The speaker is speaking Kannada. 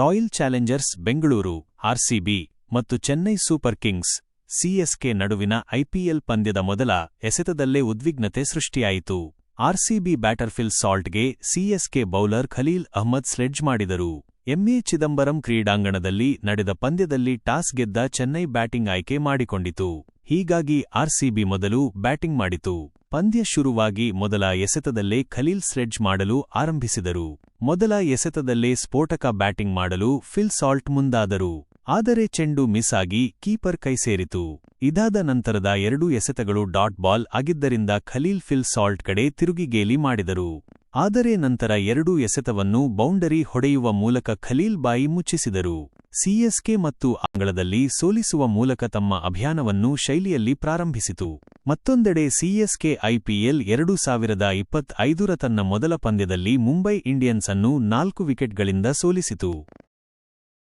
ರಾಯಲ್ ಚಾಲೆಂಜರ್ಸ್ ಬೆಂಗಳೂರು, ಆರ್ಸಿಬಿ ಮತ್ತು ಚೆನ್ನೈ ಸೂಪರ್ ಕಿಂಗ್ಸ್ ಸಿಎಸ್ಕೆ ನಡುವಿನ ಐಪಿಎಲ್ ಪಂದ್ಯದ ಮೊದಲ ಎಸೆತದಲ್ಲೇ ಉದ್ವಿಗ್ನತೆ ಸೃಷ್ಟಿಯಾಯಿತು. RCB batter Phil ಸಾಲ್ಟ್ಗೆ CSK bowler Khaleel Ahmed sledge ಮಾಡಿದರು. ಎಂಎ ಚಿದಂಬರಂ ಕ್ರೀಡಾಂಗಣದಲ್ಲಿ ನಡೆದ ಪಂದ್ಯದಲ್ಲಿ ಟಾಸ್ ಗೆದ್ದ ಚೆನ್ನೈ ಬ್ಯಾಟಿಂಗ್ ಆಯ್ಕೆ ಮಾಡಿಕೊಂಡಿತು. ಹೀಗಾಗಿ ಆರ್ಸಿಬಿ ಮೊದಲು ಬ್ಯಾಟಿಂಗ್ ಮಾಡಿತು. ಪಂದ್ಯ ಶುರುವಾಗಿ ಮೊದಲ ಎಸೆತದಲ್ಲೇ ಖಲೀಲ್ ಸ್ಲೆಡ್ಜ್ ಮಾಡಲು ಆರಂಭಿಸಿದರು. ಮೊದಲ ಎಸೆತದಲ್ಲೇ ಸ್ಫೋಟಕ ಬ್ಯಾಟಿಂಗ್ ಮಾಡಲು ಫಿಲ್ ಸಾಲ್ಟ್ ಮುಂದಾದರು. ಆದರೆ ಚೆಂಡು ಮಿಸ್ ಆಗಿ ಕೀಪರ್ ಕೈ ಸೇರಿತು. ಇದಾದ ನಂತರದ ಎರಡೂ ಎಸೆತಗಳು ಡಾಟ್ ಬಾಲ್ ಆಗಿದ್ದರಿಂದ ಖಲೀಲ್ ಫಿಲ್ ಸಾಲ್ಟ್ ಕಡೆ ತಿರುಗಿ ಗೇಲಿ ಮಾಡಿದರು. ಆದರೆ ನಂತರ ಎರಡೂ ಎಸೆತವನ್ನು ಬೌಂಡರಿ ಹೊಡೆಯುವ ಮೂಲಕ ಖಲೀಲ್ ಬಾಯಿ ಮುಚ್ಚಿಸಿದರು. ಸಿಎಸ್ಕೆ ಮತ್ತು ಅಂಗಳದಲ್ಲಿ ಸೋಲಿಸುವ ಮೂಲಕ ತಮ್ಮ ಅಭಿಯಾನವನ್ನು ಶೈಲಿಯಲ್ಲಿ ಪ್ರಾರಂಭಿಸಿತು. ಮತ್ತೊಂದೆಡೆ ಸಿಎಸ್ಕೆ ಐಪಿಎಲ್ ಎರಡು ಸಾವಿರದ ಇಪ್ಪತ್ತೈದರ ತನ್ನ ಮೊದಲ ಪಂದ್ಯದಲ್ಲಿ ಮುಂಬೈ ಇಂಡಿಯನ್ಸ್ ಅನ್ನು ನಾಲ್ಕು ವಿಕೆಟ್ಗಳಿಂದ ಸೋಲಿಸಿತು.